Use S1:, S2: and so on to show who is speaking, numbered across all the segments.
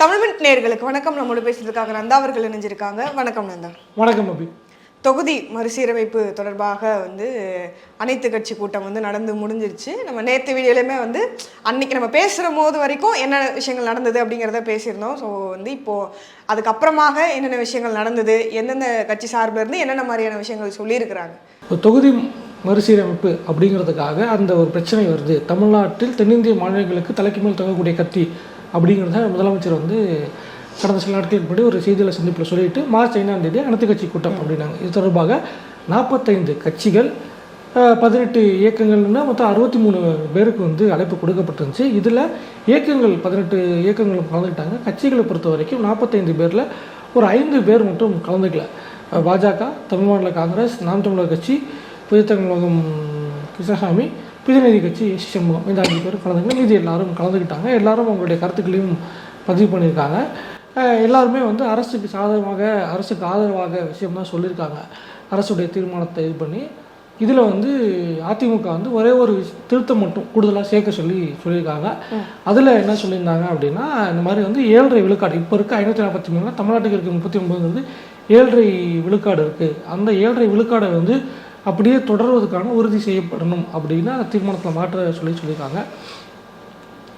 S1: தமிழ்மின் நேர்களுக்கு வணக்கம். நம்மோடு பேசுறதுக்காக நந்தா அவர்கள் இணைஞ்சிருக்காங்க. வணக்கம் நந்தா.
S2: வணக்கம் அபி.
S1: தொகுதி மறுசீரமைப்பு தொடர்பாக வந்து அனைத்து கட்சி கூட்டம் வந்து நடந்து முடிஞ்சிருச்சு. நம்ம நேற்று வீடியோலையுமே வந்து அன்னைக்கு நம்ம பேசுகிற போது வரைக்கும் என்னென்ன விஷயங்கள் நடந்தது அப்படிங்கிறத பேசியிருந்தோம். ஸோ வந்து இப்போது அதுக்கப்புறமாக என்னென்ன விஷயங்கள் நடந்தது எந்தெந்த கட்சி சார்பில் இருந்து என்னென்ன மாதிரியான விஷயங்கள் சொல்லியிருக்கிறாங்க?
S2: தொகுதி மறுசீரமைப்பு அப்படிங்கிறதுக்காக அந்த ஒரு பிரச்சனை வருது. தமிழ்நாட்டில் தென்னிந்திய மாநிலங்களுக்கு தலைக்கு மேல் தொகக்கூடிய கத்தி அப்படிங்கிறத முதலமைச்சர் வந்து கடந்த சில நாட்களுக்கு முன்னாடி ஒரு செய்தியாளர் சந்திப்பில் சொல்லிட்டு மார்ச் ஐந்தாம் தேதி அனைத்து கட்சி கூட்டம் அப்படின்னாங்க. இது தொடர்பாக நாற்பத்தைந்து கட்சிகள் பதினெட்டு இயக்கங்கள்னா மொத்தம் அறுபத்தி மூணு பேருக்கு வந்து அழைப்பு கொடுக்கப்பட்டிருந்துச்சு. இதில் இயக்கங்கள் பதினெட்டு இயக்கங்கள் கலந்துக்கிட்டாங்க. கட்சிகளை பொறுத்த வரைக்கும் நாற்பத்தைந்து பேரில் ஒரு ஐந்து பேர் மட்டும் கலந்துக்கல. பாஜக தமிழ் மாநில காங்கிரஸ் நாம் தமிழர் கட்சி புதுத்தமிழகம் கிருஷ்ணசாமி புதுநீதி கட்சி எஸ் சண்முகம் இந்த அஞ்சு பேர் கலந்துக்கல மீதி எல்லாரும் கலந்துக்கிட்டாங்க. எல்லாரும் அவங்களுடைய கருத்துக்களையும் பதிவு பண்ணியிருக்காங்க. எல்லாருமே வந்து அரசுக்கு சாதகமாக அரசுக்கு ஆதரவாக விஷயம் தான் சொல்லியிருக்காங்க. அரசுடைய தீர்மானத்தை இது பண்ணி இதில் வந்து அதிமுக வந்து ஒரே ஒரு திருத்தம் மட்டும் கூடுதலாக சேர்க்க சொல்லி சொல்லியிருக்காங்க. அதில் என்ன சொல்லியிருந்தாங்க அப்படின்னா இந்த மாதிரி வந்து ஏழரை விழுக்காடு இப்போ இருக்க ஐநூற்றி நாற்பத்தி மூணுல தமிழ்நாட்டுக்கு இருக்க முப்பத்தி ஒன்பதுங்கிறது ஏழரை விழுக்காடு இருக்குது அந்த ஏழரை விழுக்காடை வந்து அப்படியே தொடர்வதற்கான உறுதி செய்யப்படணும் அப்படின்னு அந்த தீர்மானத்தில் மாற்ற சொல்லி சொல்லியிருக்காங்க.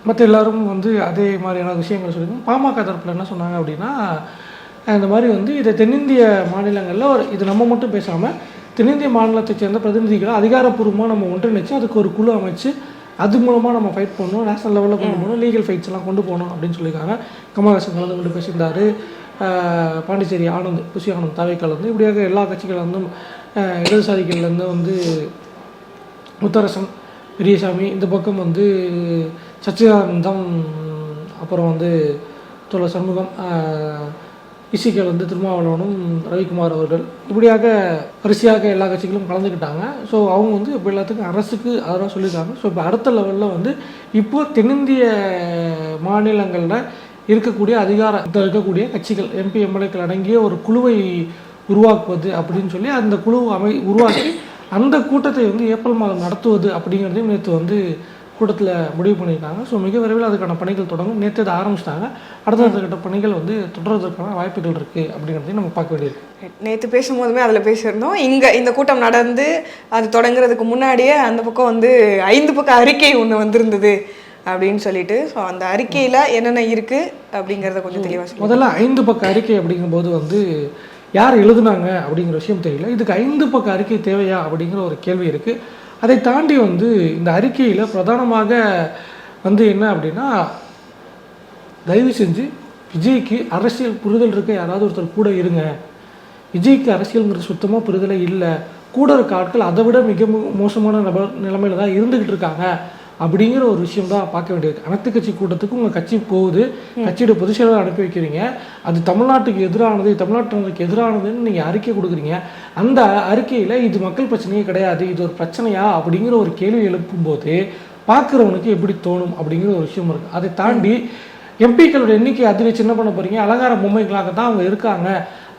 S2: மற்ற எல்லாரும் வந்து அதே மாதிரியான விஷயங்கள் சொல்லியிருக்காங்க. பாமக தரப்பில் என்ன சொன்னாங்க அப்படின்னா இந்த மாதிரி வந்து இதை தென்னிந்திய மாநிலங்களில் ஒரு இது நம்ம மட்டும் பேசாமல் தென்னிந்திய மாநிலத்தை சேர்ந்த பிரதிநிதிகளை அதிகாரப்பூர்வமாக நம்ம ஒன்றிணைச்சு அதுக்கு ஒரு குழு அமைச்சு அது மூலமாக நம்ம ஃபைட் பண்ணணும் நேஷனல் லெவலில் கொண்டு போகணும் லீகல் ஃபைட்ஸ் எல்லாம் கொண்டு போகணும் அப்படின்னு சொல்லியிருக்காங்க. கமல்ஹாசன் கலந்து கொண்டு பேசியிருந்தாரு. பாண்டிச்சேரி ஆனந்த் புஷி ஆனந்த் தாவை கலந்து இப்படியாக எல்லா கட்சிகள்லேருந்தும் இடதுசாரிகள்லேருந்து வந்து முத்தரசன் பெரியசாமி இந்த பக்கம் வந்து சச்சிதானந்தம் அப்புறம் வந்து தொலை சண்முகம் இசிக்கல் வந்து திருமாவளவனும் ரவிக்குமார் அவர்கள். இப்படியாக வரிசையாக எல்லா கட்சிகளும் கலந்துக்கிட்டாங்க. ஸோ அவங்க வந்து இப்போ எல்லாத்துக்கும் அரசுக்கு அதெல்லாம் சொல்லியிருக்காங்க. ஸோ இப்போ அடுத்த லெவலில் வந்து இப்போ தென்னிந்திய மாநிலங்களில் இருக்கக்கூடிய அதிகாரத்தில் இருக்கக்கூடிய கட்சிகள் எம்பி எம்எல்ஏக்கள் அடங்கிய ஒரு குழுவை உருவாக்குவது அப்படின்னு சொல்லி அந்த குழு அமை உருவாக்கி அந்த கூட்டத்தை வந்து ஏப்ரல் மாதம் நடத்துவது அப்படிங்கிறதையும் நேற்று வந்து கூட்டத்தில் முடிவு பண்ணியிருக்காங்க ஸோ மிக விரைவில் அதுக்கான பணிகள் தொடங்கும். நேற்று அதை ஆரம்பிச்சிட்டாங்க. அடுத்தடுத்த கட்ட பணிகள் வந்து தொடர்வதற்கான வாய்ப்புகள் இருக்குது அப்படிங்கிறதையும் நம்ம பார்க்க வேண்டியிருக்கு.
S1: நேற்று பேசும்போதுமே அதில் பேசியிருந்தோம். இங்கே இந்த கூட்டம் நடந்து அது தொடங்குறதுக்கு முன்னாடியே அந்த பக்கம் வந்து ஐந்து பக்கம் அறிக்கை ஒன்று வந்திருந்தது அப்படின்னு சொல்லிட்டு ஸோ அந்த அறிக்கையில் என்னென்ன இருக்குது அப்படிங்கிறத கொஞ்சம் தெளிவாக
S2: முதல்ல ஐந்து பக்க அறிக்கை அப்படிங்கும்போது வந்து யார் எழுதுனாங்க அப்படிங்கிற விஷயம் தெரியல. இதுக்கு ஐந்து பக்க அறிக்கை தேவையா அப்படிங்கிற ஒரு கேள்வி இருக்குது அதை தாண்டி வந்து இந்த அறிக்கையில் பிரதானமாக வந்து என்ன அப்படின்னா தயவு செஞ்சு விஜய்க்கு அரசியல் புரிதல் இருக்க யாராவது ஒருத்தர் கூட இருங்க. விஜய்க்கு அரசியல்ங்கிறது சுத்தமாக புரிதலே இல்லை. கூட இருக்க ஆட்கள் அதை விட மிக மோசமான நபர் நிலைமையில தான் இருந்துகிட்டு இருக்காங்க. அப்படிங்கிற ஒரு விஷயம் தான் பார்க்க வேண்டியது அனைத்து கட்சி கூட்டத்துக்கு உங்கள் கட்சி போகுது. கட்சியோட பொதுச் செயலாளர் அனுப்பி வைக்கிறீங்க. அது தமிழ்நாட்டுக்கு எதிரானது தமிழ்நாட்டினருக்கு எதிரானதுன்னு நீங்கள் அறிக்கை கொடுக்குறீங்க. அந்த அறிக்கையில் இது மக்கள் பிரச்சனையே கிடையாது இது ஒரு பிரச்சனையா அப்படிங்கிற ஒரு கேள்வி எழுப்பும்போது பார்க்குறவனுக்கு எப்படி தோணும் அப்படிங்கிற ஒரு விஷயம் இருக்குது அதை தாண்டி எம்பிக்களோட எண்ணிக்கை அதிக சின்ன பண்ண போகிறீங்க அலங்கார பொம்மைகளாக தான் அவங்க இருக்காங்க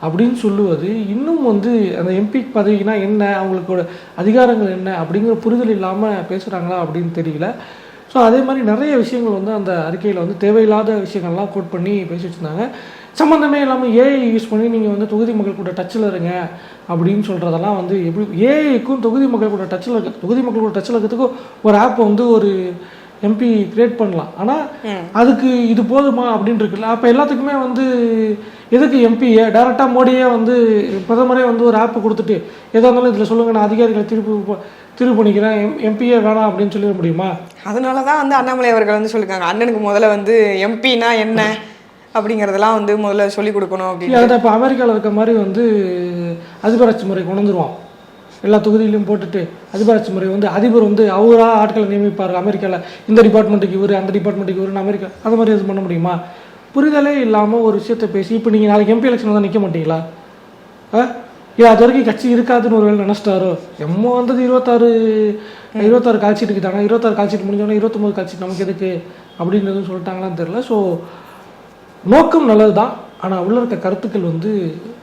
S2: அப்படின்னு சொல்லுவது இன்னும் வந்து அந்த எம்பி பதவினா என்ன? அவங்களுக்கோட அதிகாரங்கள் என்ன? அப்படிங்கிற புரிதல் இல்லாமல் பேசுகிறாங்களா அப்படின்னு தெரியல. ஸோ அதே மாதிரி நிறைய விஷயங்கள் வந்து அந்த அறிக்கையில் வந்து தேவையில்லாத விஷயங்கள்லாம் கோட் பண்ணி பேசி வச்சுருந்தாங்க சம்மந்தமே இல்லாமல் ஏஐ யூஸ் பண்ணி நீங்கள் வந்து தொகுதி மக்கள் கூட டச்சில் இருங்க அப்படின்னு சொல்கிறதெல்லாம் வந்து எப்படி ஏஐக்கும் தொகுதி மக்கள் கூட டச்சில் இருக்க தொகுதி மக்கள் கூட டச்சில் இருக்கிறதுக்கும் ஒரு ஆப் வந்து ஒரு எம்பி கிரியேட் பண்ணலாம். ஆனால் அதுக்கு இது போதுமா அப்படின்னு இருக்குல்ல அப்போ எல்லாத்துக்குமே வந்து எதுக்கு எம்பியை டேரெக்டாக மோடியே வந்து பிரதமரே வந்து ஒரு ஆப் கொடுத்துட்டு எதாக இருந்தாலும் இதில் சொல்லுங்கள் நான் அதிகாரிகளை திருப்பி திருப்பி பண்ணிக்கிறேன். எம் எம்பியே வேணாம் அப்படின்னு சொல்லிட முடியுமா?
S1: அதனால தான் வந்து அண்ணாமலை அவர்கள் வந்து சொல்லியிருக்காங்க அண்ணனுக்கு முதல்ல வந்து எம்பினா என்ன அப்படிங்கிறதெல்லாம் வந்து முதல்ல சொல்லி கொடுக்கணும் அப்படின்னு.
S2: இப்போ அமெரிக்காவில் இருக்க மாதிரி வந்து அதிபராட்சி முறை கொண்டு வந்துருவான். எல்லா தொகுதியிலையும் போட்டுட்டு அதிபராட்சி முறை வந்து அதிபர் வந்து அவராக ஆட்களை நியமிப்பார் அமெரிக்காவில் இந்த டிபார்ட்மெண்ட்டுக்கு இவர் அந்த டிபார்ட்மெண்ட்டுக்கு இவருன்னு அமெரிக்கா. அந்த மாதிரி எதுவும் பண்ண முடியுமா? புரிதலே இல்லாமல் ஒரு விஷயத்தை பேசி இப்போ நீங்கள் நாளைக்கு எம்பி எலெக்ஷன் தான் நிற்க மாட்டீங்களா? ஆ? அது வரைக்கும் கட்சி இருக்காதுன்னு ஒரு வேலை நினச்சிட்டாரோ? எம்மோ வந்தது இருபத்தாறு இருபத்தாறு கால் சீட்டுக்கு தானே? இருபத்தாறு கால் முடிஞ்சோன்னா முடிஞ்சோடனே இருபத்தொம்போது காட்சி நமக்கு எதுக்கு? அப்படின்றது சொல்லிட்டாங்களான்னு தெரியல. ஸோ நோக்கம் நல்லது தான் ஆனால் உள்ள இருக்க கருத்துக்கள் வந்து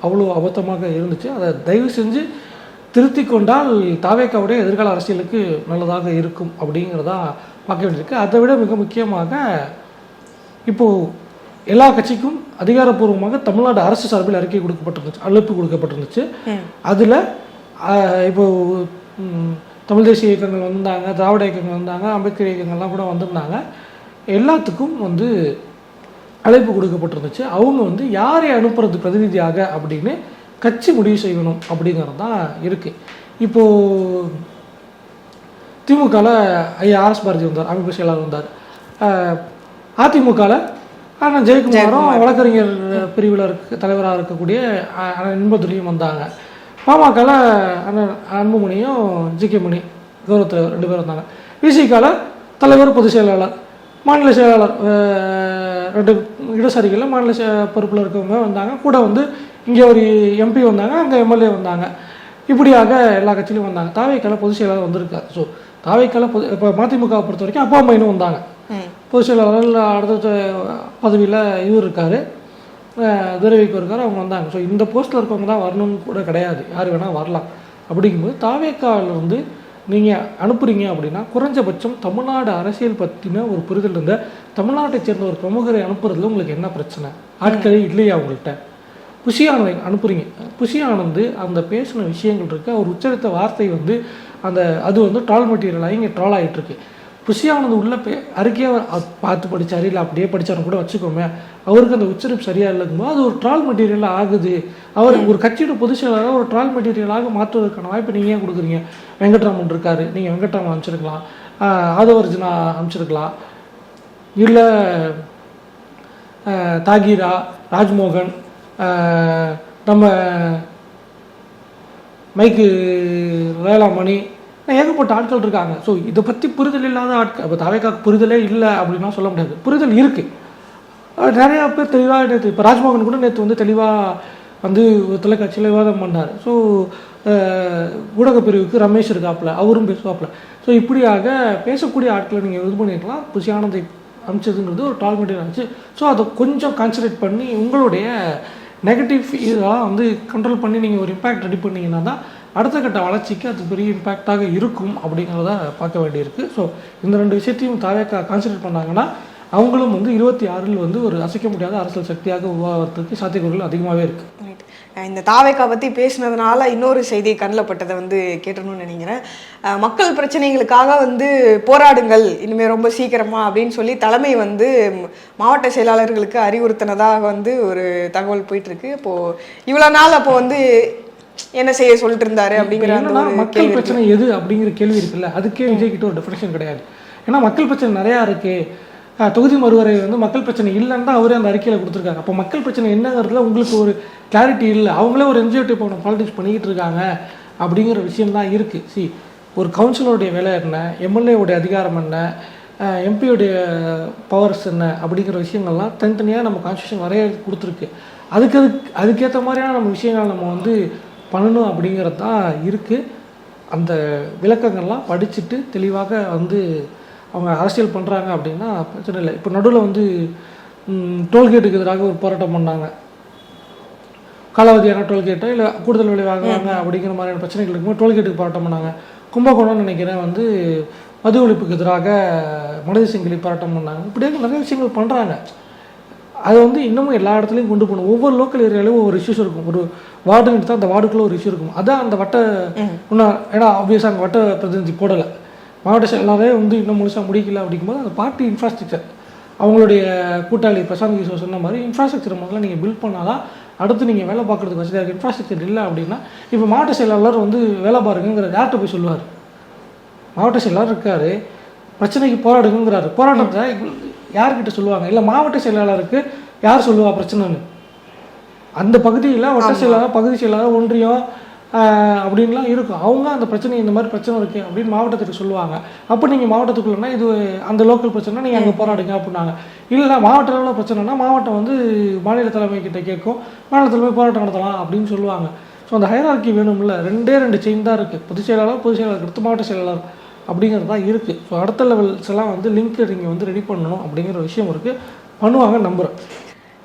S2: அவ்வளோ அபத்தமாக இருந்துச்சு. அதை தயவு செஞ்சு திருத்தி கொண்டால் தாவேக்காவுடைய எதிர்கால அரசியலுக்கு நல்லதாக இருக்கும் அப்படிங்கிறதா பார்க்க வேண்டியிருக்கு. அதை விட மிக முக்கியமாக இப்போது எல்லா கட்சிக்கும் அதிகாரப்பூர்வமாக தமிழ்நாடு அரசு சார்பில் அறிக்கை கொடுக்கப்பட்டிருந்துச்சு அழைப்பு கொடுக்கப்பட்டிருந்துச்சு. அதில் இப்போ ம், தமிழ் தேசிய இயக்கங்கள் வந்தாங்க திராவிட இயக்கங்கள் வந்தாங்க அம்பேத்கர் இயக்கங்கள்லாம் கூட வந்திருந்தாங்க. எல்லாத்துக்கும் வந்து அழைப்பு கொடுக்கப்பட்டிருந்துச்சு. அவங்க வந்து யாரை அனுப்புறது பிரதிநிதியாக அப்படின்னு கட்சி முடிவு செய்யணும் அப்படிங்கிறது தான் இருக்குது இப்போது திமுகவில் ஐயா ஆர்எஸ் பாரதி வந்தார் அமைப்பு செயலாளர் வந்தார். அதிமுகவில் அண்ணன் ஜெயக்குமாரும் வழக்கறிஞர் பிரிவில் இருக்க தலைவராக இருக்கக்கூடிய இன்பதுரையும் வந்தாங்க. பாமகவில் அண்ணன் அன்புமணியும் ஜி கே மணி கௌரவ தலைவர் ரெண்டு பேரும் வந்தாங்க. விசிகால தலைவர் பொதுச் செயலாளர் மாநில செயலாளர் ரெண்டு இடசாரிகளில் மாநில பொறுப்பில் இருக்கவங்க வந்தாங்க. கூட வந்து இங்கே ஒரு எம்பி வந்தாங்க அங்கே எம்எல்ஏ வந்தாங்க. இப்படியாக எல்லா கட்சியிலும் வந்தாங்க. தாவைக்கால பொதுச் செயலாளர் வந்திருக்காரு. ஸோ தாவைக்கால பொது இப்போ மதிமுக பொறுத்த வரைக்கும் அப்பா அம்மைனும் வந்தாங்க.
S1: ம்.
S2: பொதுச் செயலாளர் அடுத்த பதவியில் இவர் இருக்கார். துரைவிக்கு இருக்கார் அவங்க வந்தாங்க. ஸோ இந்த போஸ்ட்டில் இருக்கவங்க தான் வரணும்னு கூட கிடையாது. யார் வேணால் வரலாம். அப்படிங்கும்போது தாவேக்காவில் வந்து நீங்கள் அனுப்புறீங்க அப்படின்னா குறைஞ்சபட்சம் தமிழ்நாடு அரசியல் பற்றின ஒரு புரிதல் இருந்த தமிழ்நாட்டை சேர்ந்த ஒரு பிரமுகரை அனுப்புறதுல உங்களுக்கு என்ன பிரச்சனை? ஆட்களே இல்லையா உங்கள்கிட்ட குஷியானவை அனுப்புகிறீங்க அனுப்புறீங்க அந்த பேசின விஷயங்கள் இருக்குது அவர் உச்சரித்த வார்த்தை வந்து அந்த அது வந்து ட்ரால் மெட்டீரியலாக இங்கே ட்ரால் ஆகிட்டு இருக்கு. உள்ளே பே அறிக்கையை அவர் பார்த்து படித்தார் இல்லை அப்படியே படிச்சாரு கூட வச்சுக்கோமே அவருக்கு அந்த உச்சரிப்பு சரியாக இல்லைங்கும்போது அது ஒரு ட்ரால் மெட்டீரியலாக ஆகுது. அவர் ஒரு கட்சியோட பொதுச் செயலாளராக ஒரு ட்ரால் மெட்டீரியலாக மாற்றுவதற்கான வாய்ப்பு நீங்கள் ஏன் கொடுக்குறீங்க? வெங்கட்ராமன் இருக்கார் நீங்கள் வெங்கட்ராமன் அனுப்பிச்சிருக்கலாம். ஆதவர்ஜனா அனுப்பிச்சிருக்கலாம். இல்லை தாகீரா தாகிரா ராஜ்மோகன் நம்ம மைக்கு வேளாமணி ஏகப்பட்ட ஆட்கள் இருக்காங்க? ஸோ இதை பற்றி புரிதல் இல்லாத ஆட்கள் இப்போ தவைக்காக்கு புரிதலே இல்லை அப்படின்னா சொல்ல முடியாது. புரிதல் இருக்குது நிறையா பேர் தெளிவாக நேற்று இப்போ ராஜ்மோகன் கூட நேற்று வந்து தெளிவாக வந்து ஒரு தொலைக்காட்சியில் விவாதம் பண்ணார். ஸோ ஊடகப் பிரிவுக்கு ரமேஷ் இருக்காப்புல அவரும் பேசுவாப்புல. ஸோ இப்படியாக பேசக்கூடிய ஆட்களை நீங்கள் இது பண்ணிருக்கலாம். புசியானந்தை அமைச்சதுங்கிறது ஒரு டால்மெட்டிவ் இருந்துச்சு ஸோ அதை கொஞ்சம் கான்சன்ட்ரேட் பண்ணி உங்களுடைய நெகட்டிவ் இதெல்லாம் வந்து கண்ட்ரோல் பண்ணி நீங்கள் ஒரு இம்பேக்ட் ரெடி பண்ணீங்கன்னா தான் அடுத்த கட்ட வளர்ச்சிக்கு அது பெரிய இம்பேக்டாக இருக்கும் அப்படிங்கிறத பார்க்க வேண்டியிருக்கு. ஸோ இந்த ரெண்டு விஷயத்தையும் தாவேக்கா கான்சன்ட்ரேட் பண்ணாங்கன்னா அவங்களும் வந்து இருபத்தி ஆறில் வந்து ஒரு அசைக்க முடியாத அரசியல் சக்தியாக உருவாகிறதுக்கு சாத்தியக்கூறுகள் அதிகமாகவே இருக்குது
S1: இந்த தாவேக்கா பற்றி பேசினதுனால இன்னொரு செய்தி கண்ணில் பட்டதை வந்து கேட்டணும்னு நினைக்கிறேன். மக்கள் பிரச்சனைகளுக்காக வந்து போராடுங்கள் இனிமேல் ரொம்ப சீக்கிரமா அப்படின்னு சொல்லி தலைமை வந்து மாவட்ட செயலாளர்களுக்கு அறிவுறுத்தினதாக வந்து ஒரு தகவல் போயிட்டு இருக்கு இப்போ இவ்வளோ நாள் அப்போ வந்து என்ன செய்ய சொல்லிட்டு இருந்தாரு அப்படிங்கிற
S2: மக்கள். பிரச்சனை எது அப்படிங்கிற கேள்வி இருக்குல்ல அதுக்கே விஜய் கிட்ட ஒரு டெஃபினேஷன் கிடையாது. ஏன்னா மக்கள் பிரச்சனை நிறையா இருக்கு. அஹ் தொகுதி மறுவரை வந்து மக்கள் பிரச்சனை இல்லைன்னு தான் அவரே அந்த அறிக்கையில் கொடுத்துருக்காங்க அப்போ மக்கள் பிரச்சனை என்னங்கிறதுல உங்களுக்கு ஒரு கிளாரிட்டி இல்லை. அவங்களே ஒரு என்ஜிஓ டைப் பாலிடிக்ஸ் பண்ணிக்கிட்டு இருக்காங்க அப்படிங்கிற விஷயம் தான் இருக்குது சி ஒரு கவுன்சிலருடைய வேலை என்ன? எம்எல்ஏவுடைய அதிகாரம் என்ன? எம்பியுடைய பவர்ஸ் என்ன? அப்படிங்கிற விஷயங்கள்லாம் தனித்தனியாக நம்ம கான்ஸ்டியூஷன் வரைய கொடுத்துருக்கு. அதுக்கு அதுக்கு அதுக்கேற்ற மாதிரியான நம்ம விஷயங்கள் நம்ம வந்து பண்ணணும் அப்படிங்கிறது தான் இருக்குது அந்த விளக்கங்கள்லாம் படிச்சுட்டு தெளிவாக வந்து அவங்க அரசியல் பண்ணுறாங்க அப்படின்னா பிரச்சனை இல்லை. இப்போ நடுவில் வந்து டோல்கேட்டுக்கு எதிராக ஒரு போராட்டம் பண்ணாங்க. காலாவதியான டோல்கேட்டை இல்லை கூடுதல் விலை வாங்குவாங்க அப்படிங்கிற மாதிரியான பிரச்சனைகள் இருக்கும்போது டோல்கேட்டுக்கு போராட்டம் பண்ணாங்க. கும்பகோணம்னு நினைக்கிறேன் வந்து மது ஒழிப்புக்கு எதிராக மனித சங்கிலி போராட்டம் பண்ணாங்க. இப்படியாக நிறைய விஷயங்கள் பண்ணுறாங்க அதை வந்து இன்னமும் எல்லா இடத்துலையும் கொண்டு போகணும். ஒவ்வொரு லோக்கல் ஏரியாலையும் ஒவ்வொரு இஷ்யூஸ் இருக்கும். ஒரு வார்டுன்னு எடுத்தா அந்த வார்டுக்குள்ள ஒரு இஷ்யூ இருக்கும். அதான் அந்த வட்ட இன்னும் ஏன்னா ஆப்வியஸாக அங்கே வட்ட பிரதிநிதி போடலை. மாவட்ட செயலாளரே வந்து இன்னும் முழுசாக முடிக்கல அப்படிங்கும்போது அந்த பார்ட்டி இன்ஃப்ராஸ்ட்ரக்சர் அவங்களுடைய கூட்டாளி பிரசாந்த் கிஷோர் சொன்ன மாதிரி இன்ஃப்ராஸ்ட்ரக்சர் முதல்ல நீங்கள் பில்ட் பண்ணாதான் அடுத்து நீங்கள் வேலை பார்க்குறதுக்கு வசதியாக இருக்குது இன்ஃப்ராஸ்ட்ரக்சர் இல்லை அப்படின்னா இப்போ மாவட்ட செயலாளர் வந்து வேலை பாருங்கிற யார்கிட்ட போய் சொல்லுவார்? மாவட்ட செயலாளர் இருக்காரு பிரச்சனைக்கு போராடுங்கிறாரு போராட்டத்தை யார்கிட்ட சொல்லுவாங்க? இல்லை மாவட்ட செயலாளருக்கு யார் சொல்லுவா பிரச்சனைன்னு? அந்த பகுதியில் வட்ட செயலாளர் பகுதி செயலாளர் ஒன்றியம் அப்படின்லாம் இருக்கும். அவங்க அந்த பிரச்சனை இந்த மாதிரி பிரச்சனை இருக்குது அப்படின்னு மாவட்டத்துக்கு சொல்லுவாங்க. அப்போ நீங்கள் மாவட்டத்துக்குள்ளனா இது அந்த லோக்கல் பிரச்சனை நீங்கள் அங்கே போராடுங்க அப்படின்னாங்க. இல்லை மாவட்ட அளவில் பிரச்சனைனா மாவட்டம் வந்து மாநில தலைமை கிட்ட கேட்கும். மாநில தலைமை போராட்டம் நடத்தலாம் அப்படின்னு சொல்லுவாங்க. ஸோ அந்த ஹைரார்கி வேணும்ல. ரெண்டே ரெண்டு செயின் தான் இருக்குது பொதுச் செயலாளர் பொதுச் செயலாளர் அடுத்த மாவட்ட செயலாளர் அப்படிங்கிறது தான் இருக்குது ஸோ அடுத்த லெவல்ஸ் எல்லாம் வந்து லிங்க் நீங்கள் வந்து ரெடி பண்ணணும் அப்படிங்கிற விஷயம் இருக்குது பண்ணுவாங்க நம்புகிறேன்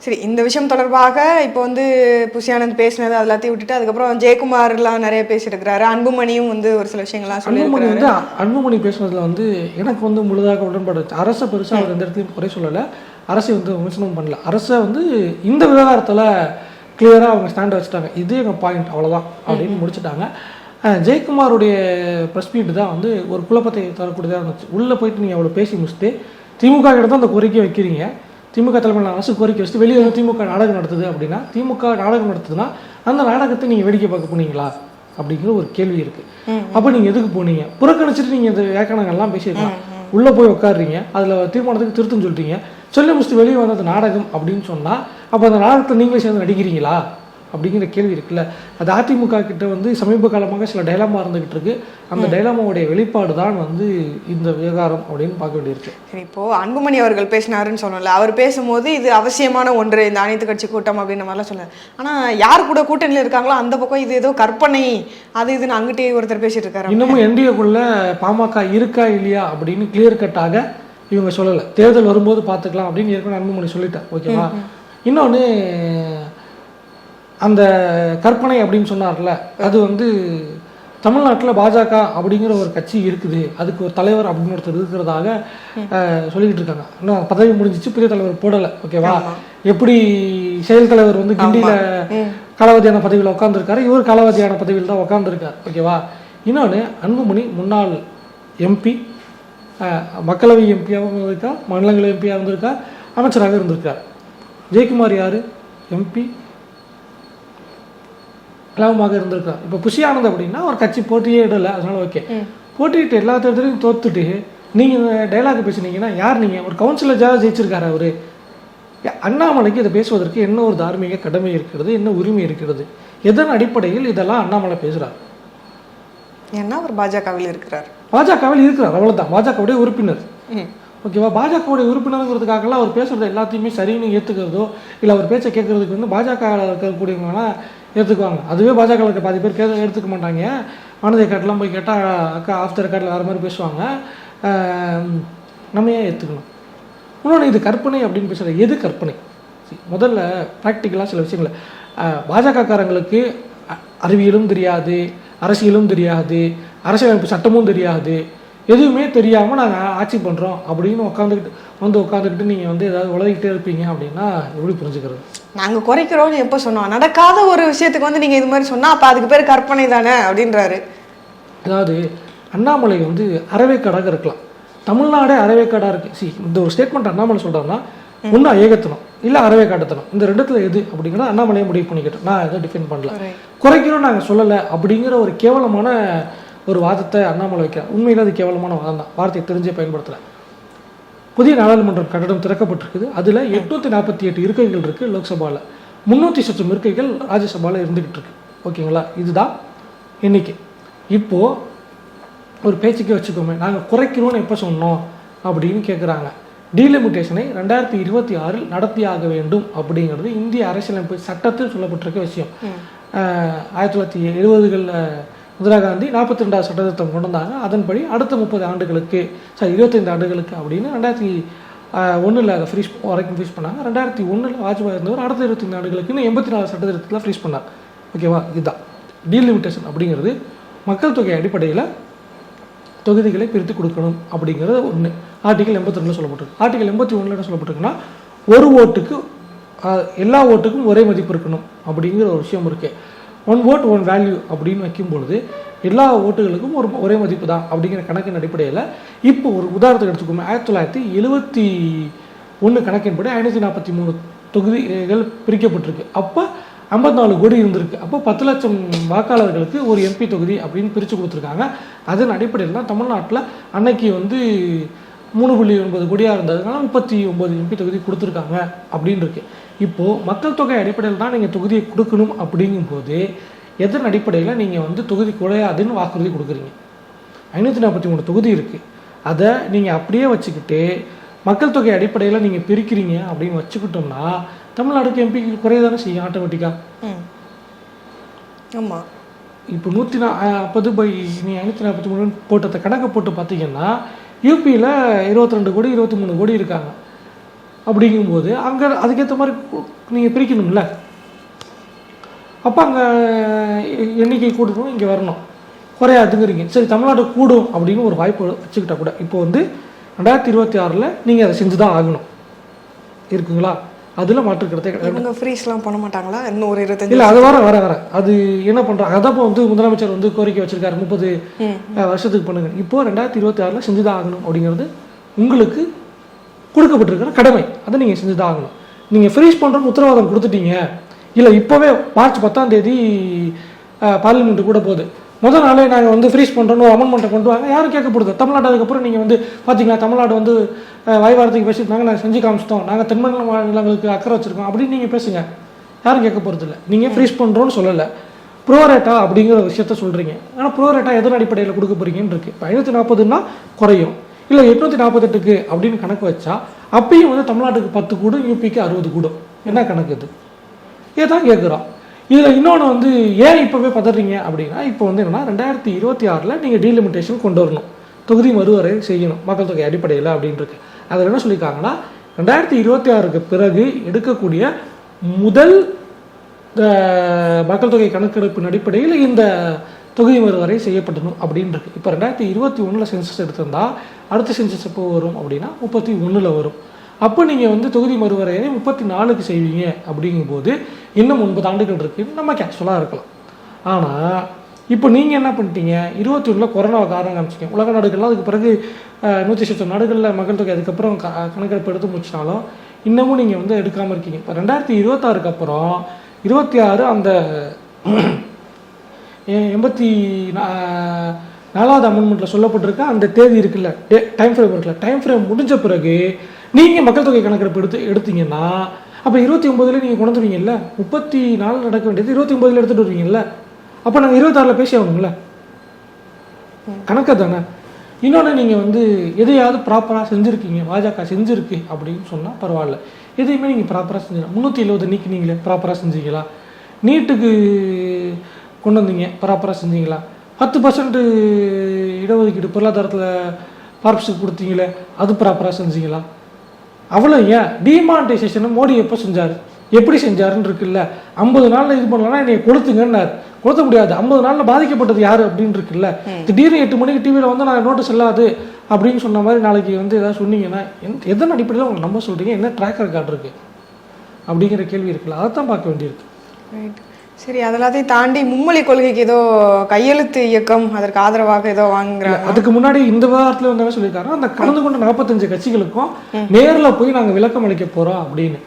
S1: சரி இந்த விஷயம் தொடர்பாக இப்போ வந்து புஷியானந்த் பேசினது அது எல்லாத்தையும் விட்டுட்டு அதுக்கப்புறம் ஜெயக்குமார்லாம் நிறைய பேசியிருக்கிறாரு. அன்புமணியும் வந்து ஒரு சில விஷயங்கள்லாம்
S2: அன்புமணி வந்து அன்புமணி பேசுனதுல வந்து எனக்கு வந்து முழுதாக உடன்பாடு. அரசை பெருசாக அவர் எந்த இடத்துலையும் குறை சொல்லலை. அரசை வந்து விமர்சனம் பண்ணல. அரசை வந்து இந்த விவகாரத்தில் கிளியராக அவங்க ஸ்டாண்ட் வச்சுட்டாங்க. இது எங்கள் பாயிண்ட் அவ்வளோதான் அப்படின்னு முடிச்சுட்டாங்க. ஜெயக்குமாருடைய ப்ரெஸ் மீட் தான் வந்து ஒரு குழப்பத்தை தரக்கூடியதாக இருந்துச்சு. உள்ளே போயிட்டு நீங்கள் அவ்வளோ பேசி முடிச்சுட்டு திமுக கிட்ட தான் அந்த கோரிக்கை வைக்கிறீங்க. திமுக தலைமையில் அரசு கோரிக்கை வச்சுட்டு வெளியே வந்து திமுக நாடகம் நடத்துது அப்படின்னா திமுக நாடகம் நடத்துதுன்னா அந்த நாடகத்தை நீங்கள் வேடிக்கை பார்க்க போனீங்களா? அப்படிங்கிற ஒரு கேள்வி இருக்குது அப்போ நீங்கள் எதுக்கு போனீங்க? புறக்கணிச்சிட்டு நீங்கள் இந்த வியாக்கணங்கள்லாம் பேசியிருக்கலாம். உள்ளே போய் உட்காடுறீங்க அதில் தீர்மானத்துக்கு திருத்தம் சொல்லிட்டீங்க சொல்லி முடிச்சுட்டு வெளியே வந்தது நாடகம் அப்படின்னு சொன்னால் அப்போ அந்த நாடகத்தை நீங்களே சேர்ந்து நடிக்கிறீங்களா? அப்படிங்கிற கேள்வி இருக்குல்ல. அது அதிமுக கிட்ட வந்து சமீப காலமாக சில டைலாமா இருந்துகிட்டு இருக்கு. அந்த டைலாமாவுடைய வெளிப்பாடு தான் வந்து இந்த விவகாரம் அப்படின்னு பார்க்க வேண்டியிருக்கு.
S1: சரி இப்போ அன்புமணி அவர்கள் பேசினாருன்னு சொன்னோம்ல. அவர் பேசும்போது இது அவசியமான ஒன்று இந்த அனைத்து கட்சி கூட்டம் அப்படின்ற மாதிரிலாம் சொன்னார் ஆனா யார் கூட கூட்டணியில் இருக்காங்களோ அந்த பக்கம் இது ஏதோ கற்பனை. அது இதுன்னு அங்கிட்டே ஒருத்தர் பேசிட்டு இருக்காரு.
S2: இன்னமும் என்டிஏக்குள்ள பாமக இருக்கா இல்லையா அப்படின்னு கிளியர் கட்டாக இவங்க சொல்லலை. தேர்தல் வரும்போது பார்த்துக்கலாம் அப்படின்னு ஏற்கனவே அன்புமணி சொல்லிட்டார். ஓகேவா? இன்னொன்று அந்த கற்பனை அப்படின்னு சொன்னார்ல அது வந்து தமிழ்நாட்டில் பாஜக அப்படிங்கிற ஒரு கட்சி இருக்குது. அதுக்கு ஒரு தலைவர் அப்படின்னு ஒருத்தர் இருக்கிறதாக சொல்லிக்கிட்டு இருக்காங்க. இன்னும் பதவி முடிஞ்சிச்சு பெரிய தலைவர் போடலை ஓகேவா எப்படி செயல் தலைவர் வந்து கிண்டியில் காலாவதியான பதவியில் உட்காந்துருக்காரு இவர் காலாவதியான பதவியில் தான் உட்காந்துருக்கார் ஓகேவா இன்னொன்று அன்புமணி முன்னாள் எம்பி மக்களவை எம்பியாகவும் இருந்திருக்கா மாநிலங்களவை எம்பியாக இருந்திருக்கா அமைச்சராக இருந்திருக்கார். ஜெயக்குமார் யார்? எம்பி லாபமாக இருந்திருக்கார் இப்போ புஷி ஆனந்த் அப்படின்னா ஒரு கட்சி போட்டியே இடல அதனால ஓகே. போட்டிட்டு எல்லா தேர்தலையும் தோத்துட்டு நீங்கள் டைலாக் பேசுனீங்கன்னா யார் நீங்கள் ஒரு கவுன்சிலர் ஜெயிச்சிருக்காரு அவரு. அண்ணாமலைக்கு இதை பேசுவதற்கு என்ன ஒரு தார்மீக கடமை இருக்கிறது என்ன உரிமை இருக்கிறது? எதன் அடிப்படையில் இதெல்லாம் அண்ணாமலை பேசுகிறார்
S1: ஏன்னா அவர் பாஜகவில் இருக்கிறார்.
S2: பாஜகவில் இருக்கிறார் அவ்வளவுதான். பாஜகவுடைய உறுப்பினர். ஓகேவா? பாஜகவுடைய உறுப்பினருங்கிறதுக்காகலாம் அவர் பேசுறது எல்லாத்தையுமே சரின்னு ஏற்றுக்கிறதோ இல்லை அவர் பேச்சை கேட்கறதுக்கு வந்து பாஜக இருக்கக்கூடியவங்கலாம் ஏற்றுக்குவாங்க அதுவே பாஜக இருக்க பாதி பேர் கே எடுத்துக்க மாட்டாங்க. ஆனந்த் கார்டெலாம் போய் கேட்டால் அக்கா ஆஃப் த ரெக்கார்டில் வேறு மாதிரி பேசுவாங்க. நம்ம ஏன் ஏற்றுக்கணும் இன்னொன்று இது கற்பனை அப்படின்னு பேசுகிறது எது கற்பனை? முதல்ல ப்ராக்டிக்கலாக சில விஷயங்கள. பாஜகக்காரங்களுக்கு அறிவியலும் தெரியாது அரசியலும் தெரியாது அரசியலமைப்பு சட்டமும் தெரியாது. எதுவுமே தெரியாமல் நாங்கள் ஆட்சி பண்ணுறோம் அப்படின்னு உட்காந்துக்கிட்டு வந்து உட்காந்துக்கிட்டு நீங்கள் வந்து ஏதாவது உலகிட்டே இருப்பீங்க அப்படின்னா எப்படி புரிஞ்சுக்கிறது?
S1: நாங்க குறைக்கிறோம்னு எப்போ சொன்னோம்? நடக்காத ஒரு விஷயத்துக்கு வந்து நீங்க இது மாதிரி சொன்னா அப்ப அதுக்கு பேர் கற்பனை தானே அப்படின்றாரு.
S2: அதாவது அண்ணாமலை வந்து அறவேக்காடாக இருக்கலாம். தமிழ்நாடே அறவேக்காடாக இருக்கு. சி இந்த ஒரு ஸ்டேட்மெண்ட் அண்ணாமலை சொல்கிறாருன்னா ஒன்று ஏகத்தனம் இல்லை அறவேக்காட்டுத்தனம். இந்த ரெண்டுத்துல எது அப்படிங்கிறத அண்ணாமலையை முடிவு பண்ணிக்கிட்டோம் நான் எதுவும் டிஃபைன் பண்ணல. குறைக்கிறோம் நாங்கள் சொல்லலை அப்படிங்கிற ஒரு கேவலமான ஒரு வாதத்தை அண்ணாமலை வைக்கிறார். உண்மையில் அது கேவலமான வாதம் தான். வார்த்தையை தெரிஞ்சே பயன்படுத்தலை. புதிய நாடாளுமன்றம் கட்டடம் திறக்கப்பட்டிருக்குது. அதில் எட்நூற்றி நாற்பத்தி எட்டு இருக்கைகள் இருக்குது லோக்சபாவில் முந்நூற்றி சொச்சம் இருக்கைகள் ராஜ்யசபாவில் இருந்துகிட்டு இருக்கு. ஓகேங்களா? இதுதான் எண்ணிக்கை. இப்போது ஒரு பேச்சுக்கே வச்சுக்கோமே. நாங்கள் குறைக்கிறோம்னு எப்போ சொன்னோம் அப்படின்னு கேட்குறாங்க டீலிமிட்டேஷனை ரெண்டாயிரத்தி இருபத்தி ஆறில் நடத்தியாக வேண்டும் அப்படிங்கிறது இந்திய அரசியலமைப்பு சட்டத்தில் சொல்லப்பட்டிருக்க விஷயம். ஆயிரத்தி தொள்ளாயிரத்தி எழுபதுகளில் இந்திரா காந்தி நாற்பத்தி ரெண்டாவது சட்டத்திட்டம் கொண்டு வந்தாங்க அதன்படி அடுத்த முப்பது ஆண்டுகளுக்கு சாரி இருபத்தைந்து ஆண்டுகளுக்கு அப்படின்னு ரெண்டாயிரத்தி ஒன்றில் அதை ஃப்ரீஸ் வரைக்கும் ஃப்ரீஸ் பண்ணாங்க. ரெண்டாயிரத்தி ஒன்றில் வாஜ்பாய் இருந்தவர் அடுத்த இருபத்தைந்து ஆண்டுகளுக்குன்னு எண்பத்தி நாலு சட்டத்திட்டத்தில் ஃப்ரீஸ் பண்ணார். ஓகேவா இதுதான். டீலிமிட்டேஷன் அப்படிங்கிறது மக்கள் தொகை அடிப்படையில் தொகுதிகளை பிரித்து கொடுக்கணும் அப்படிங்கிறது ஒன்று ஆர்டிகல் எண்பத்தி ரெண்டில் சொல்லப்பட்டிருக்கு. ஆர்டிகல் எண்பத்தி ஒன்றில் என்ன சொல்லப்பட்டிருக்குன்னா ஒரு ஓட்டுக்கு எல்லா ஓட்டுக்கும் ஒரே மதிப்பு இருக்கணும் அப்படிங்கிற ஒரு விஷயம் இருக்குது ஒன் ஓட் ஒன் வேல்யூ அப்படின்னு வைக்கும்பொழுது எல்லா ஓட்டுகளுக்கும் ஒரு ஒரே மதிப்பு தான் அப்படிங்கிற கணக்கின் அடிப்படையில் இப்போ ஒரு உதாரணத்துக்கு எடுத்துக்கோமே. ஆயிரத்தி தொள்ளாயிரத்தி எழுபத்தி ஒன்று கணக்கின்படி ஐநூற்றி நாற்பத்தி மூணு தொகுதிகள் பிரிக்கப்பட்டிருக்கு. அப்போ ஐம்பத்தி நாலு கோடி இருந்திருக்கு. அப்போ பத்து லட்சம் வாக்காளர்களுக்கு ஒரு எம்பி தொகுதி அப்படின்னு பிரித்து கொடுத்துருக்காங்க. அதன் அடிப்படையில் தான் தமிழ்நாட்டில் அன்னைக்கு வந்து மூணு புள்ளி ஒன்பது கோடியாக இருந்ததுனால முப்பத்தி ஒம்பது எம்பி தொகுதி கொடுத்துருக்காங்க அப்படின்னு இருக்குது இப்போது மக்கள் தொகை அடிப்படையில் தான் நீங்கள் தொகுதியை கொடுக்கணும் அப்படிங்கும்போது எதன் அடிப்படையில் நீங்கள் வந்து தொகுதி குறையாதுன்னு வாக்குறுதி கொடுக்குறீங்க? ஐநூற்றி நாற்பத்தி மூணு தொகுதி இருக்குது அதை நீங்கள் அப்படியே வச்சுக்கிட்டு மக்கள் தொகை அடிப்படையில் நீங்கள் பிரிக்கிறீங்க அப்படின்னு வச்சுக்கிட்டோம்னா தமிழ்நாடுக்கு எம்பி குறைய தானே செய்யும் ஆட்டோமேட்டிக்காக
S1: ம். ஆமா.
S2: இப்போ நூற்றி நாற்பது பை நீ ஐநூற்றி நாற்பத்தி மூணு போட்டத்தை கணக்கு போட்டு பார்த்தீங்கன்னா யூபியில் இருபத்தி ரெண்டு கோடி இருபத்தி மூணு கோடி இருக்காங்க. அப்படிங்கும்போது அங்கே அதுக்கேற்ற மாதிரி நீங்கள் பிரிக்கணும்ல. அப்போ அங்கே எண்ணிக்கை கூடணும் இங்கே வரணும். குறையாதுங்கிறீங்க. சரி தமிழ்நாடு கூடும் அப்படின்னு ஒரு வாய்ப்பு வச்சுக்கிட்டா கூட இப்போ வந்து ரெண்டாயிரத்தி இருபத்தி ஆறில் நீங்கள் அதை செஞ்சு தான் ஆகணும். இருக்குங்களா? அதில் மாற்றுக்கிறதே கிடையாது.
S1: ஃப்ரீஸ்லாம் பண்ண மாட்டாங்களா? இன்னும் ஒரு இருபத்தஞ்சு
S2: இல்லை அது வர வர வர. அது என்ன பண்ணுறாங்க அதான் இப்போ வந்து முதலமைச்சர் வந்து கோரிக்கை வச்சிருக்காரு முப்பது வருஷத்துக்கு பண்ணுங்க. இப்போ ரெண்டாயிரத்தி இருபத்தி ஆறில் செஞ்சுதான் ஆகணும் அப்படிங்கிறது உங்களுக்கு கொடுக்கப்பட்டிருக்கிற கடமை. அதை நீங்கள் செஞ்சுதான் ஆகணும் நீங்கள் ஃப்ரீஸ் பண்ணுறோன்னு உத்தரவாதம் கொடுத்துட்டீங்க. இல்லை இப்போவே மார்ச் பத்தாம் தேதி பார்லிமெண்ட்டு கூட போகுது. முதல் நாளே நாங்கள் வந்து ஃப்ரீஸ் பண்ணுறோன்னு அமெண்ட்மெண்ட்டை கொண்டு வாங்க. யாரும் கேட்கப்படுது. தமிழ்நாடு அதுக்கப்புறம் நீங்கள் வந்து பார்த்தீங்களா தமிழ்நாடு வந்து வாய்வாரத்துக்கு பேசியிருந்தாங்க நாங்கள் செஞ்சு காமிச்சிட்டோம். நாங்கள் தென்மண்டல மாநிலங்களுக்கு அக்கறை வச்சிருக்கோம். அப்படின்னு நீங்கள் பேசுங்க. யாரும் கேட்க போகிறது இல்லை. நீங்கள் ஃப்ரீஸ் பண்ணுறோன்னு சொல்லலை. ப்ரோரேட்டா அப்படிங்கிற விஷயத்த சொல்கிறீங்க ஆனால் ப்ரோரேட்டா எதன் அடிப்படையில் கொடுக்க போறீங்கன்னு இருக்கு. இப்போ ஐநூற்றி நாற்பதுன்னா குறையும். இல்லை எட்நூற்றி நாற்பத்தெட்டுக்கு அப்படின்னு கணக்கு வச்சா அப்பயும் வந்து தமிழ்நாட்டுக்கு பத்து கூடும் யூபிக்கு அறுபது கூடும். என்ன கணக்கு இது? இதை தான் கேட்குறோம் இதில் இன்னொன்று வந்து ஏன் இப்போவே பதறீங்க அப்படின்னா இப்போ வந்து என்னன்னா ரெண்டாயிரத்தி இருபத்தி ஆறில் நீங்கள் டீலிமிட்டேஷன் கொண்டு வரணும். தொகுதி மறுவரை செய்யணும். மக்கள் தொகை அடிப்படையில் அப்படின்ட்டு அதில் என்ன சொல்லியிருக்காங்கன்னா ரெண்டாயிரத்தி இருபத்தி ஆறுக்கு பிறகு எடுக்கக்கூடிய முதல் மக்கள் தொகை கணக்கெடுப்பின் அடிப்படையில் இந்த தொகுதி மறுவரை செய்யப்படணும் அப்படின்றது. இப்போ ரெண்டாயிரத்தி இருபத்தி ஒன்றில் சென்சஸ் எடுத்திருந்தால் அடுத்த சென்சஸ் எப்போ வரும் அப்படின்னா முப்பத்தி ஒன்றில் வரும். அப்போ நீங்கள் வந்து தொகுதி மறுவரையை முப்பத்தி நாலுக்கு செய்வீங்க அப்படிங்கும்போது இன்னும் ஒன்பது ஆண்டுகள் இருக்குன்னு நம்ம கேஷுவலாக இருக்கலாம். ஆனால் இப்போ நீங்கள் என்ன பண்ணிட்டீங்க? இருபத்தி ஒன்றில் கொரோனாவை காரணம் காமிச்சிங்க. உலக நாடுகள்லாம் அதுக்கு பிறகு நூற்றி சொச்சம் நாடுகளில் மக்கள் தொகை அதுக்கப்புறம் க கணக்கெடுப்பு எடுத்து முடிச்சினாலும் இன்னமும் நீங்கள் வந்து எடுக்காமல் இருக்கீங்க. இப்போ ரெண்டாயிரத்தி இருபத்தாறுக்கு அப்புறம் இருபத்தி ஆறு அந்த எண்பத்தி நாலாவது அமெண்ட்மெண்ட்டில் சொல்லப்பட்டிருக்க அந்த தேதி இருக்குல்ல டே டைம் ஃப்ரேம் இருக்குல்ல டைம் ஃப்ரேம் முடிஞ்ச பிறகு நீங்கள் மக்கள் தொகை கணக்கெடுப்பு எடுத்து எடுத்தீங்கன்னா அப்போ இருபத்தி ஒம்பதுல நீங்கள் கொண்டு வந்துருவீங்கல்ல? முப்பத்தி நாலு நடக்க வேண்டியது இருபத்தி ஒம்பதுல எடுத்துகிட்டு வருவீங்கல்ல? அப்போ நாங்கள் இருபத்தாறில் பேசி ஆகணுங்கள கணக்கு தானே? இன்னொன்று நீங்கள் வந்து எதையாவது ப்ராப்பராக செஞ்சுருக்கீங்க பாஜக செஞ்சுருக்கு அப்படின்னு சொன்னால் பரவாயில்ல. எதையுமே நீங்கள் ப்ராப்பராக செஞ்சு முந்நூற்றி எழுபது நீக்கினீங்களே ப்ராப்பராக செஞ்சீங்களா? நீட்டுக்கு கொண்டு வந்தீங்க ப்ராப்பராக செஞ்சீங்களா? பத்து பர்சன்ட் இடஒதுக்கீடு பொருளாதாரத்தில் பார்ப்ஸுக்கு கொடுத்தீங்களே அது ப்ராப்பராக செஞ்சீங்களா? அவ்வளோ ஏன்? டிமானிட்டைசேஷனை மோடி எப்போ செஞ்சார்? எப்படி செஞ்சாருன்னு இருக்குல்ல. ஐம்பது நாளில் இது பண்ணலன்னா என்னை கொளுத்துங்கன்னார். கொளுத்த முடியாது. ஐம்பது நாளில் பாதிக்கப்பட்டது யார் அப்படின்னு இருக்குல்ல. திடீர்னு எட்டு மணிக்கு டிவியில் வந்து நான் நோட்டீஸ் இல்லாது அப்படின்னு சொன்ன மாதிரி நாளைக்கு வந்து ஏதாவது சொன்னீங்கன்னா எந்த- எதன் அடிப்படையில் உங்களை நம்ப சொல்கிறீங்க என்ன ட்ராக் ரெக்கார்ட் இருக்கு? அப்படிங்கிற கேள்வி இருக்குல்ல. அதை தான் பார்க்க வேண்டியிருக்கு.
S1: ரைட் சரி அதெல்லாத்தையும் தாண்டி மும்மொழி கொள்கைக்கு ஏதோ கையெழுத்து இயக்கம் அதற்கு ஆதரவாக ஏதோ வாங்குறாங்க.
S2: அதுக்கு முன்னாடி இந்த விவகாரத்தில் வந்து என்ன சொல்லியிருக்காருன்னா அந்த கலந்து கொண்ட நாற்பத்தஞ்சு கட்சிகளுக்கும் நேர்ல போய் நாங்க விளக்கம் அளிக்க போறோம் அப்படின்னு.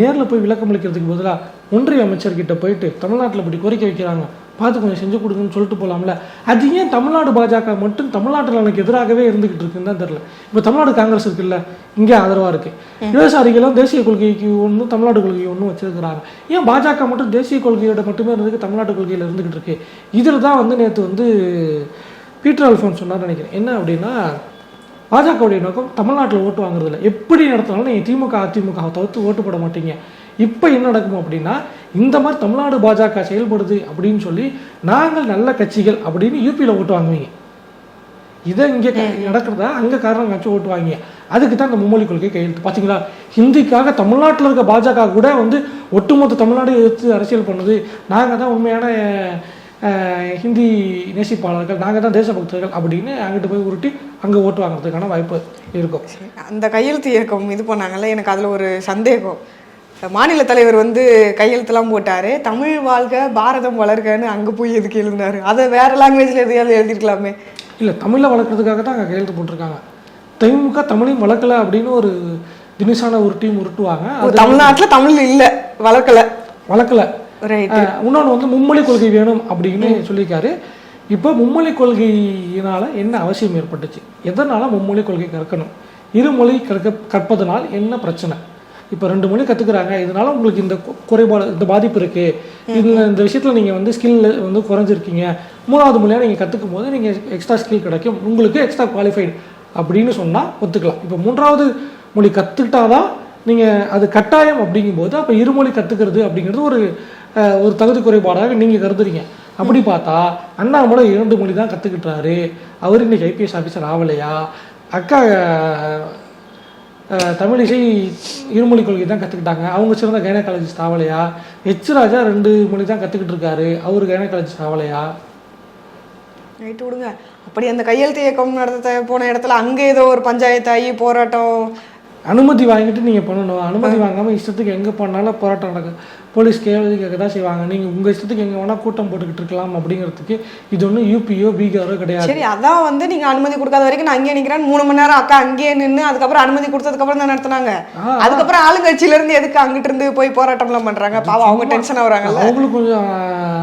S2: நேர்ல போய் விளக்கம் அளிக்கிறதுக்கு பதிலா ஒன்றிய அமைச்சர்கிட்ட போயிட்டு தமிழ்நாட்டுல இப்படி கோரிக்கை வைக்கிறாங்க. பார்த்து கொஞ்சம் செஞ்சு கொடுங்கன்னு சொல்லிட்டு போலாம்ல. அது ஏன் தமிழ்நாடு பாஜக மட்டும் தமிழ்நாட்டில் எனக்கு எதிராகவே இருந்துகிட்டு இருக்குன்னு தான் தெரியல. இப்போ தமிழ்நாடு காங்கிரஸ் இருக்குல்ல இங்கே ஆதரவா இருக்கு. இடதுசாரிகளும் தேசிய கொள்கைக்கு ஒன்றும் தமிழ்நாடு கொள்கை ஒன்றும் வச்சிருக்கிறாங்க. ஏன் பாஜக மட்டும் தேசிய கொள்கையோட மட்டுமே இருந்துக்கு தமிழ்நாட்டு கொள்கையில் இருந்துகிட்டு இருக்கு? இதில் தான் வந்து நேற்று வந்து பீட்டர் அல்ஃபோன் சொன்னார் நினைக்கிறேன். என்ன அப்படின்னா பாஜகவுடைய நோக்கம் தமிழ்நாட்டில் ஓட்டு வாங்குறது இல்லை எப்படி நடத்தினாலும் நீங்கள் திமுக அதிமுக தவிர்த்து ஓட்டு போட மாட்டீங்க. இப்போ என்ன நடக்கும் அப்படின்னா இந்த மாதிரி தமிழ்நாடு பாஜக செயல்படுது அப்படின்னு சொல்லி நாங்கள் நல்ல கட்சிகள் அப்படின்னு யூபியில் ஓட்டு வாங்குவீங்க. இதை இங்கே நடக்கிறதா? அங்கே காரணம் காமிச்சு ஓட்டு வாங்கிங்க. அதுக்கு தான் இந்த மும்மொழி கொள்கை கையெழுத்து. பார்த்தீங்களா ஹிந்திக்காக தமிழ்நாட்டில் இருக்க பாஜக கூட வந்து ஒட்டுமொத்த தமிழ்நாடு எதிர்த்து அரசியல் பண்ணுது. நாங்கள் தான் உண்மையான ஹிந்தி நேசிப்பாளர்கள் நாங்கள் தான் தேசபக்தர்கள் அப்படின்னு அங்கிட்டு போய் உருட்டி அங்கே ஓட்டு வாங்குறதுக்கான வாய்ப்பு இருக்கும்.
S1: அந்த கையெழுத்து இயக்கம் இது பண்ணாங்கல்ல எனக்கு அதுல ஒரு சந்தேகம். மாநில தலைவர் வந்து கையெழுத்தெல்லாம் போட்டாரு. தமிழ் வாழ்க பாரதம் வளர்கன்னு அங்க போய் எதுக்கு எழுதினாரு? அதை வேற லாங்குவேஜ்ல எதையாவது எழுதிருக்கலாமே
S2: இல்லை தமிழில் வளர்க்குறதுக்காக தான் அங்கே கையெழுத்து போட்டிருக்காங்க. திமுக தமிழையும் வளர்க்கல அப்படின்னு ஒரு தினிசான ஒரு டீம் உருட்டுவாங்க.
S1: தமிழ்நாட்டுல தமிழ் இல்ல வளர்க்கல.
S2: வளர்க்கல. இன்னொன்று வந்து மும்மொழி கொள்கை வேணும் அப்படின்னு சொல்லியிருக்காரு. இப்போ மும்மொழி கொள்கையினால என்ன அவசியம் ஏற்பட்டுச்சு? எதனால மும்மொழி கொள்கை கற்கணும்? இருமொழி கற்க கற்பதனால் என்ன பிரச்சனை? இப்போ ரெண்டு மொழி கற்றுக்குறாங்க இதனால உங்களுக்கு இந்த குறைபாடு இந்த பாதிப்பு இருக்கு. இந்த இந்த விஷயத்தில் நீங்கள் வந்து ஸ்கில் வந்து குறைஞ்சிருக்கீங்க. மூணாவது மொழியாக நீங்கள் கற்றுக்கும் போது நீங்கள் எக்ஸ்ட்ரா ஸ்கில் கிடைக்கும். உங்களுக்கு எக்ஸ்ட்ரா குவாலிஃபைடு அப்படின்னு சொன்னால் ஒத்துக்கலாம். இப்போ மூன்றாவது மொழி கற்றுக்கிட்டாதான் நீங்கள் அது கட்டாயம் அப்படிங்கும்போது அப்போ இருமொழி கற்றுக்கிறது அப்படிங்கிறது ஒரு ஒரு தகுதி குறைபாடாக நீங்கள் கருதுறீங்க. அப்படி பார்த்தா அண்ணாமலை இரண்டு மொழி தான் கற்றுக்கிட்டாரு அவர் இன்னைக்கு ஐபிஎஸ் ஆஃபீஸர் ஆகலையா அக்கா தமிழிசை இருமொழி கொள்கை தான் கற்றுக்கிட்டாங்க அவங்க சிறந்த கைனகாலஜிஸ்ட் ஆகலையா எச் ராஜா ரெண்டு மொழி தான் கற்றுக்கிட்டு இருக்காரு அவர் கைனகாலஜிஸ்ட் ஆகலையா
S1: ரைட்டு விடுங்க. அப்படி அந்த கையெழுத்து இயக்கம் நடத்த போன இடத்துல அங்க ஏதோ ஒரு பஞ்சாயத்து ஆகி போராட்டம்
S2: அனுமதி வாங்கிட்டு நீங்கள் பண்ணணும். அனுமதி வாங்காமல் இஷ்டத்துக்கு எங்கே பண்ணாலும் போராட்டம் நடக்கும். போலீஸ் கேள்வி கேட்க தான் செய்வாங்க. நீங்கள் உங்கள் இஷ்டத்துக்கு எங்கே வேணால் கூட்டம் போட்டுக்கிட்டு இருக்கலாம் அப்படிங்கிறதுக்கு இது ஒன்றும் யூபியோ பீகாரோ கிடையாது.
S1: சரி அதான் வந்து நீங்க அனுமதி கொடுக்காத வரைக்கும் நான் அங்கேயே நிக்கிறேன். மூணு மணி நேரம் அக்கா அங்கேயே நின்று அதுக்கப்புறம் அனுமதி கொடுத்ததுக்கு அப்புறம் தான் நடத்துனாங்க. அதுக்கப்புறம் ஆளுங்கட்சியில இருந்து எதுக்கு அங்கிட்டு இருந்து போய் போராட்டம்லாம் பண்றாங்க? பாவம் அவங்க டென்ஷன் ஆகுறாங்கல்ல.
S2: அவங்களும் கொஞ்சம்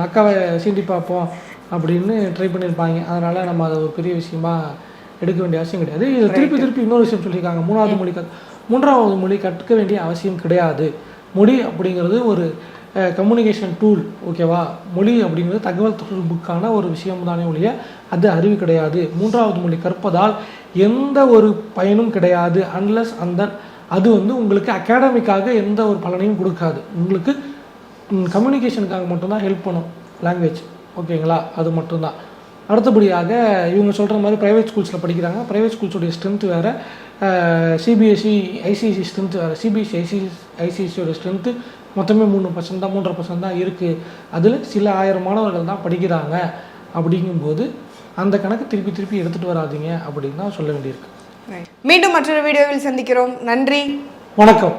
S2: அக்காவை சீண்டி பார்ப்போம் அப்படின்னு ட்ரை பண்ணியிருப்பாங்க. அதனால் நம்ம அதை ஒரு பெரிய விஷயமா எடுக்க வேண்டிய அவசியம் கிடையாது. இது திருப்பி திருப்பி இன்னொரு விஷயம் சொல்லியிருக்காங்க. மூணாவது மொழி மூன்றாவது மொழி கற்க வேண்டிய அவசியம் கிடையாது. மொழி அப்படிங்கிறது ஒரு கம்யூனிகேஷன் டூல் ஓகேவா மொழி அப்படிங்கிறது தகவல் தொடர்புக்கான ஒரு விஷயம் தானே ஒழிய அது அறிவு கிடையாது. மூன்றாவது மொழி கற்பதால் எந்த ஒரு பயனும் கிடையாது அன்லஸ் அந்த அது வந்து உங்களுக்கு அகாடமிக்காக எந்த ஒரு பலனையும் கொடுக்காது. உங்களுக்கு கம்யூனிகேஷனுக்காக மட்டும்தான் ஹெல்ப் பண்ணும் லாங்குவேஜ் ஓகேங்களா அது மட்டும்தான். அடுத்தபடியாக இவங்க சொல்கிற மாதிரி ப்ரைவேட் ஸ்கூல்ஸில் படிக்கிறாங்க. ப்ரைவேட் ஸ்கூல்ஸோடைய ஸ்ட்ரென்த் வேறு. சிபிஎஸ்சி ஐசிஎஸ்சி ஸ்ட்ரென்த் வேறு. சிபிஎஸ்சி ஐசிசி ஐசிஎஸ்சியோட ஸ்ட்ரென்த்து மொத்தமே மூணு பர்சன்ட் தான் மூன்றரை பர்சன்ட் தான் இருக்குது அதில் சில ஆயிரம் மாணவர்கள் தான் படிக்கிறாங்க அப்படிங்கும்போது அந்த கணக்கு திருப்பி திருப்பி எடுத்துகிட்டு வராதீங்க அப்படின்னு தான் சொல்ல வேண்டியிருக்கு.
S1: மீண்டும் மற்றொரு வீடியோவில் சந்திக்கிறோம். நன்றி.
S2: வணக்கம்.